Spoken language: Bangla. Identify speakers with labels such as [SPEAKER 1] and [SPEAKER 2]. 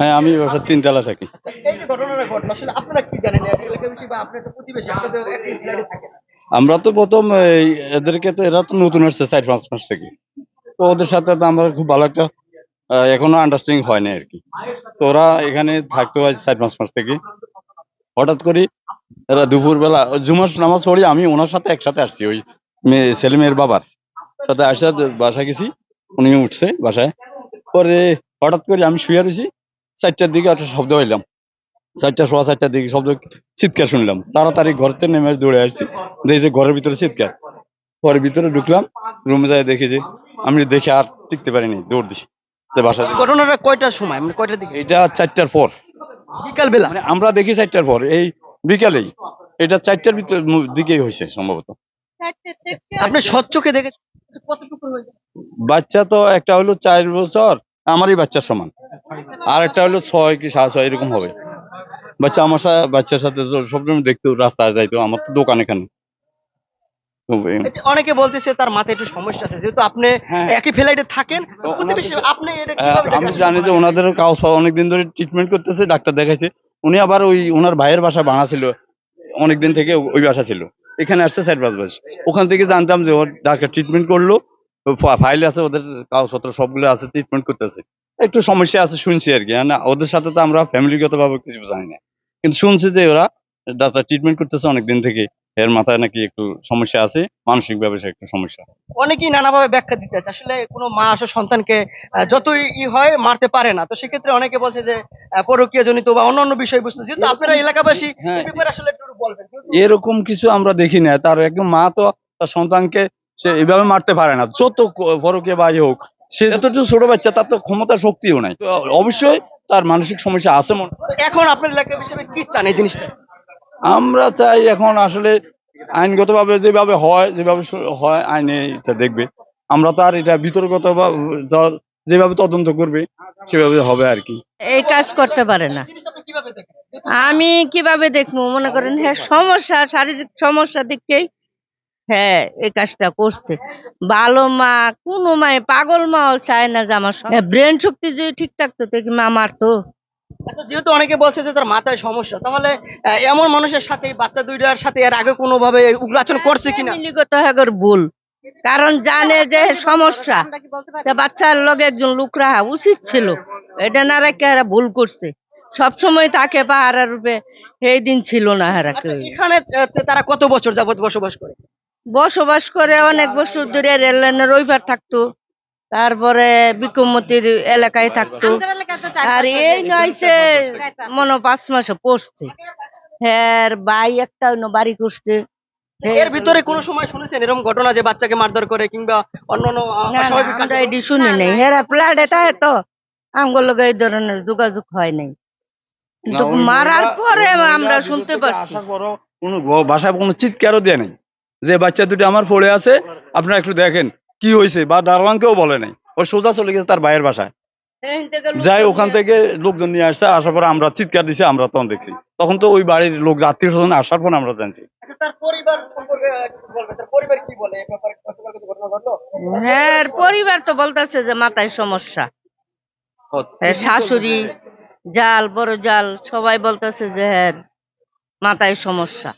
[SPEAKER 1] হ্যাঁ আমি বাসার তিনতলা থাকি।
[SPEAKER 2] আচ্ছা এই যে ঘটনাটা ঘটলো আসলে আপনারা কি জানেন? এলাকাবাসী বা আপনি তো প্রতিবেশী আপনি একই ফ্ল্যাটে থাকেন।
[SPEAKER 1] আমরা তো প্রথম এদেরকে তো এরা তো নতুন আসছে চার পাঁচ মাস থেকে। তো ওদের সাথে তো আমরা খুব ভালো একটা এখনও আন্ডারস্ট্যান্ডিং হয় না আর কি। তো ওরা এখানে থাকতে হয় চার পাঁচ মাস থেকে। হঠাৎ করে এরা দুপুরবেলা জুমার নামাজ পড়ি আমি ওনার সাথে একসাথে আসছি ওই মেয়ে ছেলে মেয়ের বাবার সাথে আসা বাসা গেছি। উনি উঠছে বাসায়। পরে হঠাৎ করে আমি শুয়ে রয়েছি চারটার দিকে একটা শব্দ হইলাম। চারটা সোয়া চারটার দিকে শব্দ চিৎকার শুনলাম। তাড়াতাড়ি ঘর থেকে নেমে দৌড়ে আসছি। দেখি যে ঘরের ভিতরে চিৎকার। ঘরের ভিতরে ঢুকলাম রুমে যাই দেখি যে আমি দেখে আর টিকতে পারিনি দৌড় দিছি। তো বাসা
[SPEAKER 2] ঘটনাটা কয়টার সময়? মানে কয়টার দিকে?
[SPEAKER 1] এটা চারটার পর।
[SPEAKER 2] বিকাল বেলা
[SPEAKER 1] মানে আমরা দেখি চারটার পর এই বিকালেই। এটা চারটার ভিতর দিকেই হয়েছে সম্ভবত।
[SPEAKER 2] আপনি স্বচ্ছকে দেখে কতটুকু
[SPEAKER 1] বাচ্চা তো একটা হলো চার বছর আমারই বাচ্চার সমান। আর একটা হলো ছয় কি সাড়ে ছয় এরকম হবে। বাচ্চা আমার সাথে বাচ্চার সাথে তো সবসময় দেখতো রাস্তায় যাইতো আমার তো দোকান এখানে।
[SPEAKER 2] অনেকে বলতেছে তার মাথায় একটু সমস্যা আছে যেহেতু আপনি
[SPEAKER 1] হ্যাঁ।
[SPEAKER 2] একই ফ্লাইটে থাকেন আপনি কীভাবে
[SPEAKER 1] আমি জানি যে ওনাদের পাওয়া অনেকদিন ধরে ট্রিটমেন্ট করতেছে ডাক্তার দেখাইছে। উনি আবার ওই ওনার ভাইয়ের বাসা ভাঙা ছিল অনেকদিন থেকে ওই বাসা ছিল। এখানে আসছে চার পাঁচ মাস ওখান থেকে জানতাম যে ওর ডাক্তার ট্রিটমেন্ট করল ফাইল আছে ওদের কাগজপত্র সবগুলো আছে ট্রিটমেন্ট করতেছে। একটু সমস্যা আছে শুনছি আর কি না? ওদের সাথে তো আমরা ফ্যামিলিগত ভাবে কিছু জানি না। কিন্তু শুনছি যে ওরা ডাক্তার ট্রিটমেন্ট করতেছে অনেকদিন থেকে এর মাথায় নাকি একটু সমস্যা আছে মানসিক ভাবে সে একটু সমস্যা।
[SPEAKER 2] অনেকেই নানাভাবে ব্যাখ্যা দিতে আছে আসলে কোনো মা আসলে সন্তানকে যতই ই হয় মারতে পারে না। তো সেক্ষেত্রে অনেকে বলছে যে পরকীয়া জনিত বা অন্যান্য বিষয়বস্তু যেহেতু আপনারা এলাকাবাসী
[SPEAKER 1] হ্যাঁ।
[SPEAKER 2] আসলে একটু বলবেন।
[SPEAKER 1] এরকম কিছু আমরা দেখি না। তার একদম মা তো তার সন্তানকে সে এভাবে মারতে পারে না। যত বড়কে বাই হোক সে যতটুকু ছোট বাচ্চা তার তো ক্ষমতা শক্তিও নাই। অবশ্যই তার মানসিক সমস্যা আছে মনে
[SPEAKER 2] এখন আপনার এলাকা হিসেবে কি চান এই জিনিসটা?
[SPEAKER 1] আমরা চাই এখন আসলে আইনগতভাবে যেভাবে হয় যেভাবে হয় আইনে এটা দেখবে। আমরা তো আর এটা বিতর্কত বা ধর যেভাবে তদন্ত করবে সেভাবে হবে আর কি।
[SPEAKER 3] এই কাজ করতে পারে না।
[SPEAKER 2] জিনিসটা আপনি কীভাবে দেখেন
[SPEAKER 3] আমি কীভাবে দেখব? মনে করেন হ্যাঁ সমস্যা শারীরিক সমস্যা দিকেই হ্যাঁ এই কাজটা করছে। ভালো মা কোনো মায়ে পাগল মাও চায় না যে আমার ব্রেন শক্তি যদি ঠিক থাকতো তো কি মা মারতো
[SPEAKER 2] আচ্ছা যেহেতু অনেকে বলছে যে তার মাথায় সমস্যা তাহলে এমন মানুষের সাথে বাচ্চা দুইটার সাথে এর আগে কোনো ভাবে উগ্রাচরণ করছে কিনা?
[SPEAKER 3] ফ্যামিলিগত হ্যাগর ভুল। কারণ জানে যে সমস্যা। তা বাচ্চার লগে একজন লোক রাখা উচিত ছিল। এটা না রেখে এরা ভুল করছে। সবসময় তাকে পাহারা রূপে সেই দিন ছিল না হারা
[SPEAKER 2] আচ্ছা এখানে তারা কত বছর যাবত বসবাস করে?
[SPEAKER 3] বসবাস করে অনেক বছর ধরে রেল লাইনের ওই পার থাকতো। তারপরে বিক্রমতির এলাকায় থাকতো। আর এই নয়ছে মনে পাঁচ মাসে পড়ছে। হ্যাঁ ভাই একটা অন্য বাড়ি করছে
[SPEAKER 2] এর ভিতরে কোন সময় শুনেছেন এরকম ঘটনা যে বাচ্চাকে মারধর করে কিংবা অন্যান্য অস্বাভাবিক
[SPEAKER 3] আমরা এটি শুনি নাই। হেরা প্লাডে তাই তো। আমগুলো লগে এই ধরনের যোগাযোগ হয় নাই। কিন্তু মারার পরে আমরা শুনতে পারছি।
[SPEAKER 1] কোনো গ- কোনো চিৎকারও দেয় নাই। যে বাচ্চা দুটো আমার পড়ে আছে আপনারা একটু দেখেন কি হয়েছে? বা দারোয়ানকেও বলে নাই। ও সোজা চলে গেছে তার ভাইয়ের বাসায়। যাই ওখান থেকে লোকজন নিয়ে আসছে আসার পর আমরা চিৎকার দিছি আমরা তখন দেখছি। তখন তো ওই বাড়ির লোক আত্মীয় স্বজন আসার পর আমরা জানছি।
[SPEAKER 2] আচ্ছা,
[SPEAKER 3] হ্যাঁ পরিবার তো বলতেছে যে মাথায় সমস্যা। হ্যাঁ, শাশুড়ি জাল বড় জাল সবাই বলতেছে যে হ্যাঁ মাথায় সমস্যা।